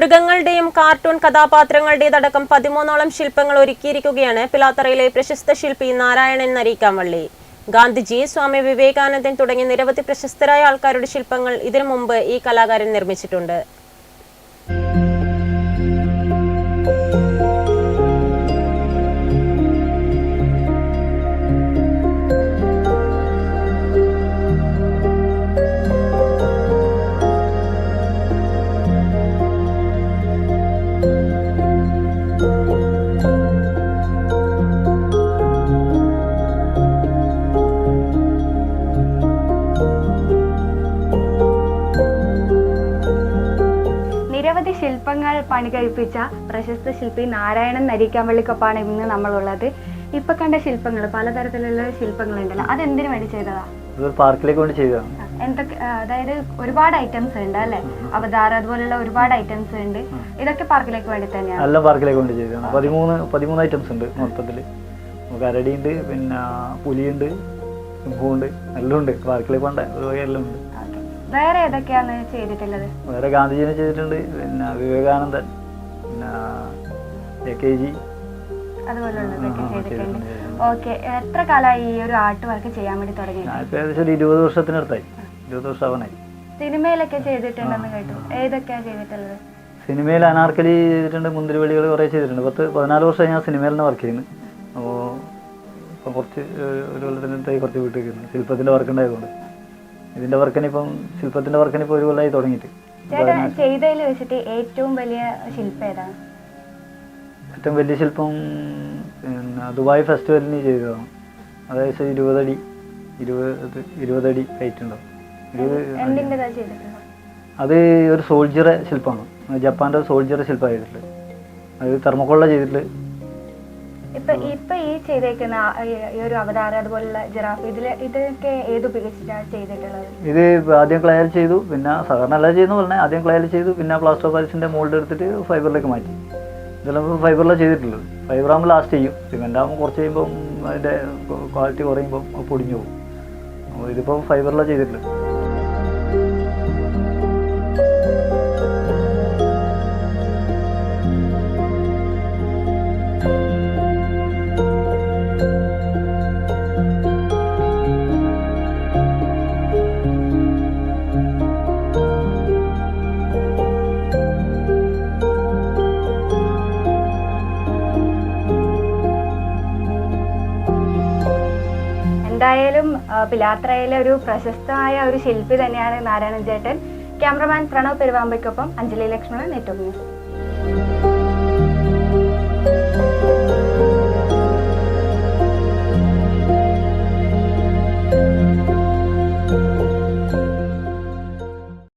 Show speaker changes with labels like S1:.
S1: മൃഗങ്ങളുടെയും കാർട്ടൂൺ കഥാപാത്രങ്ങളുടേതടക്കം പതിമൂന്നോളം ശില്പങ്ങൾ ഒരുക്കിയിരിക്കുകയാണ് പിലാത്തറയിലെ പ്രശസ്ത ശില്പി നാരായണൻ നരീക്കാംവള്ളി. ഗാന്ധിജി സ്വാമി വിവേകാനന്ദൻ തുടങ്ങിയ നിരവധി പ്രശസ്തരായ ആൾക്കാരുടെ ശില്പങ്ങൾ ഇതിനു മുമ്പ് ഈ കലാകാരൻ നിർമ്മിച്ചിട്ടുണ്ട്.
S2: നിരവധി ശില്പങ്ങൾ പണി കഴിപ്പിച്ച പ്രശസ്ത ശില്പി നാരായണൻ നരിക്കാമ്പള്ളിക്കൊപ്പാണ് ഇന്ന് നമ്മളുള്ളത്. ഇപ്പൊ കണ്ട ശില്പങ്ങൾ പലതരത്തിലുള്ള ശില്പങ്ങളുണ്ടല്ലോ അതെന്തിനു വേണ്ടി ചെയ്തതാ?
S3: പാർക്കിലേക്ക് ചെയ്തതാണ്
S2: എന്തൊക്കെ അതായത് ഒരുപാട് ഐറ്റംസ് ഉണ്ട് അല്ലെ? അവതാർ അതുപോലുള്ള ഒരുപാട് ഐറ്റംസ് ഉണ്ട്. ഇതൊക്കെ പാർക്കിലേക്ക് വേണ്ടി തന്നെയാണ്?
S3: എല്ലാം പാർക്കിലേക്ക് വേണ്ടി ചെയ്തതാണ്. പതിമൂന്ന് പതിമൂന്ന് ഐറ്റംസ് ഉണ്ട് മൊത്തത്തിൽ കരടിയുണ്ട് പിന്നെ പുലിയുണ്ട് സിംഹമുണ്ട് എല്ലാം ഉണ്ട്. പാർക്കിലേക്ക് വേണ്ട ഒരു വക എല്ലാം ഉണ്ട്.
S2: വേറെ ഏതൊക്കെയാണ് ചെയ്തിട്ടുള്ളത്?
S3: വേറെ ഗാന്ധിജിനെ ചെയ്തിട്ടുണ്ട്. പിന്നെ വിവേകാനന്ദൻ പിന്നെ എ കെ ജി.
S2: അതുപോലുള്ളതൊക്കെ ചെയ്തിട്ടുണ്ട്. ഓക്കെ. എത്ര കാലമായി ഈ ഒരു ആർട്ട് വർക്ക് ചെയ്യാൻ വേണ്ടി തുടങ്ങി
S3: ഞാനിപ്പോൾ ഏകദേശം ഒരു ഇരുപത് വർഷത്തിനടുത്തായി. ഇരുപത് വർഷം ആവാനായി.
S2: സിനിമയിലൊക്കെ ചെയ്തിട്ടുണ്ടെന്ന് കേട്ടു. ഏതൊക്കെയാണ് ചെയ്തിട്ടുള്ളത്?
S3: സിനിമയിൽ അനാർക്കലി ചെയ്തിട്ടുണ്ട് മുന്തിരിവള്ളികൾ കുറേ ചെയ്തിട്ടുണ്ട്. പത്ത് പതിനാല് വർഷമായി ഞാൻ സിനിമയിൽ നിന്ന് വർക്ക് ചെയ്യുന്നു. അപ്പോൾ ഇപ്പം കുറച്ച് ഒരു കൊല്ലത്തിനടുത്തായി കുറച്ച് വീട്ടിൽ ശില്പത്തിന്റെ വർക്ക് ഉണ്ടായതുകൊണ്ട്. ഇതിന്റെ വർക്കിന് ഇപ്പം ശില്പത്തിന്റെ വർക്കിന് ഇപ്പോൾ ഒരു കൊല്ലമായി തുടങ്ങിയിട്ട്.
S2: ചേട്ടാ ചെയ്തതിൽ വെച്ചിട്ട് ഏറ്റവും വലിയ ശില്പം ഏതാണ്
S3: ഏറ്റവും വലിയ ശില്പം പിന്നെ ദുബായ് ഫെസ്റ്റിവലിന് ചെയ്തതാണ്. അതായത് ഇരുപതടി ഇരുപത് ഇരുപതടി ഹൈറ്റ് ഉണ്ടാവും ഇരുപത് അത് ഒരു സോൾജിയറെ ശില്പമാണ്. ജപ്പാന്റെ സോൾജിയറെ ശില്പമായിട്ടുള്ളത്. അത് തെർമോക്കോളിലാണ് ചെയ്തിട്ടുള്ളത്.
S2: ഇപ്പൊ ഇപ്പൊ ഈ ചെയ്തേക്കുന്ന ഈ- ഒരു അവതാരം അതുപോലുള്ള ജിറാഫ് ഇതിൽ ഇതൊക്കെ ഏത് ഉപയോഗിച്ചിട്ടാണ് ചെയ്തിട്ടുള്ളത്?
S3: ഇത് ആദ്യം ക്ലയർ ചെയ്തു പിന്നെ സാധാരണ എല്ലാം ചെയ്യുന്ന പോലെ ആദ്യം ക്ലയർ ചെയ്തു പിന്നെ പ്ലാസ്റ്റർ ഓഫ് പാരീസിന്റെ മോൾഡ് എടുത്തിട്ട് ഫൈബറിലേക്ക് മാറ്റി. ഇതെല്ലാം ഫൈബറിലാണ് ചെയ്തിട്ടുള്ളത്. ഫൈബർ ആകുമ്പോൾ ലാസ്റ്റ് ചെയ്യും. സിമെന്റ് ആകുമ്പോൾ കുറച്ച് കഴിയുമ്പം അതിന്റെ ക്വാളിറ്റി കുറയുമ്പം പൊടിഞ്ഞു പോകും. ഇതിപ്പോ ഇതിപ്പോൾ ഫൈബറിലാണ് ചെയ്തിട്ടുള്ളത്.
S2: എന്തായാലും പിലാത്രയിലെ ഒരു പ്രശസ്തമായ ഒരു ശില്പി തന്നെയാണ് നാരായണൻ ചേട്ടൻ. ക്യാമറമാൻ പ്രണവ് പെരുവാമ്പയ്ക്കൊപ്പം അഞ്ജലി ലക്ഷ്മണൻ നെറ്റ് ന്യൂസ്.